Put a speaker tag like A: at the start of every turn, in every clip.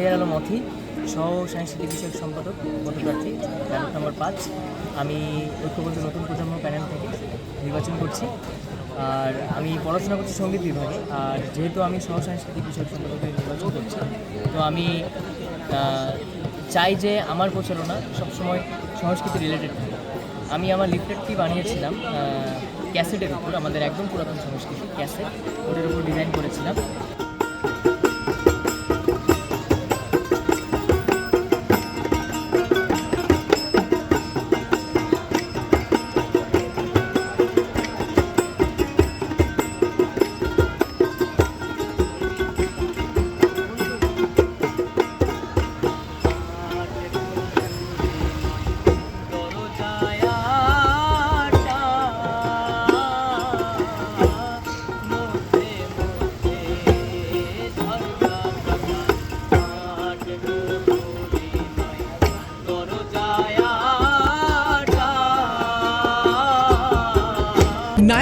A: শাহরিয়ার আলম অথি, সহ সাংস্কৃতিক বিষয়ক সম্পাদক, পদপ্রার্থী, ব্যালট নম্বর পাঁচ। আমি ঐক্যবদ্ধ নতুন প্রজন্ম প্যানেল থেকে নির্বাচন করছি। আর আমি পড়াশোনা করছি সংগীত বিভাগে। আর যেহেতু আমি সহ সাংস্কৃতিক বিষয়ক সম্পাদকে নির্বাচন করছি, তো আমি চাই যে আমার প্রচারণা সবসময় সংস্কৃতি রিলেটেড থাকে। আমি আমার লিফলেটটি বানিয়েছিলাম ক্যাসেটের উপর, আমাদের একদম পুরাতন সংস্কৃতি ক্যাসেট, ওটার উপর ডিজাইন করেছিলাম।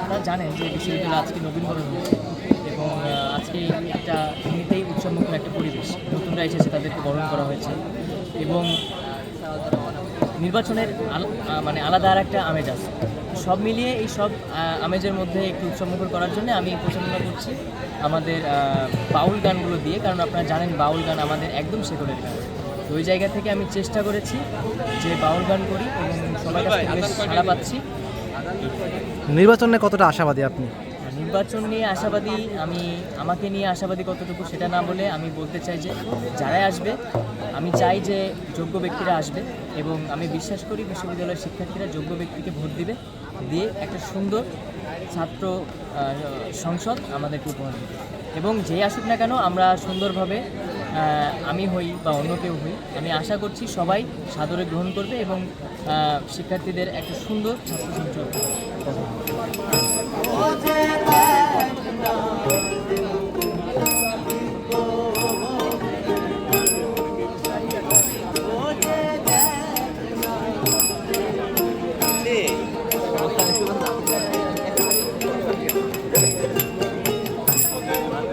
A: আপনারা জানেন যে বিশ্ববিদ্যালয় আজকে নবীনবরণ হয়েছে এবং আজকে একটা এমনিতেই উৎসবমুখর একটা পরিবেশ। নতুনরা এসেছে, তাদেরকে বরণ করা হয়েছে এবং নির্বাচনের মানে আলাদা আর একটা আমেজ আছে। সব মিলিয়ে এই সব আমেজের মধ্যে একটু উৎসবমুখর করার জন্য আমি প্রচারণা করছি আমাদের বাউল গানগুলো দিয়ে, কারণ আপনারা জানেন বাউল গান আমাদের একদম শেকড়ের গান। ওই জায়গা থেকে আমি চেষ্টা করেছি যে বাউল গান করি এবং সবার কাছ সাড়া পাচ্ছি।
B: নির্বাচনে কতটা আশাবাদী আপনি?
A: নির্বাচন নিয়ে আশাবাদী আমি, আমাকে নিয়ে আশাবাদী কতটুকু সেটা না বলে আমি বলতে চাই যে যারাই আসবে, আমি চাই যে যোগ্য ব্যক্তিরা আসবে এবং আমি বিশ্বাস করি বিশ্ববিদ্যালয়ের শিক্ষার্থীরা যোগ্য ব্যক্তিকে ভোট দিবে। দিয়ে একটা সুন্দর ছাত্র সংসদ আমাদেরকে উপহার দেবে। এবং যেই আসুক না কেন আমরা সুন্দরভাবে আমি হই বা অন্য কেউ হই। আমি আশা করছি সবাই সাদরে গ্রহণ করবে এবং শিক্ষার্থীদের একটা সুন্দর ছাত্র সংসদ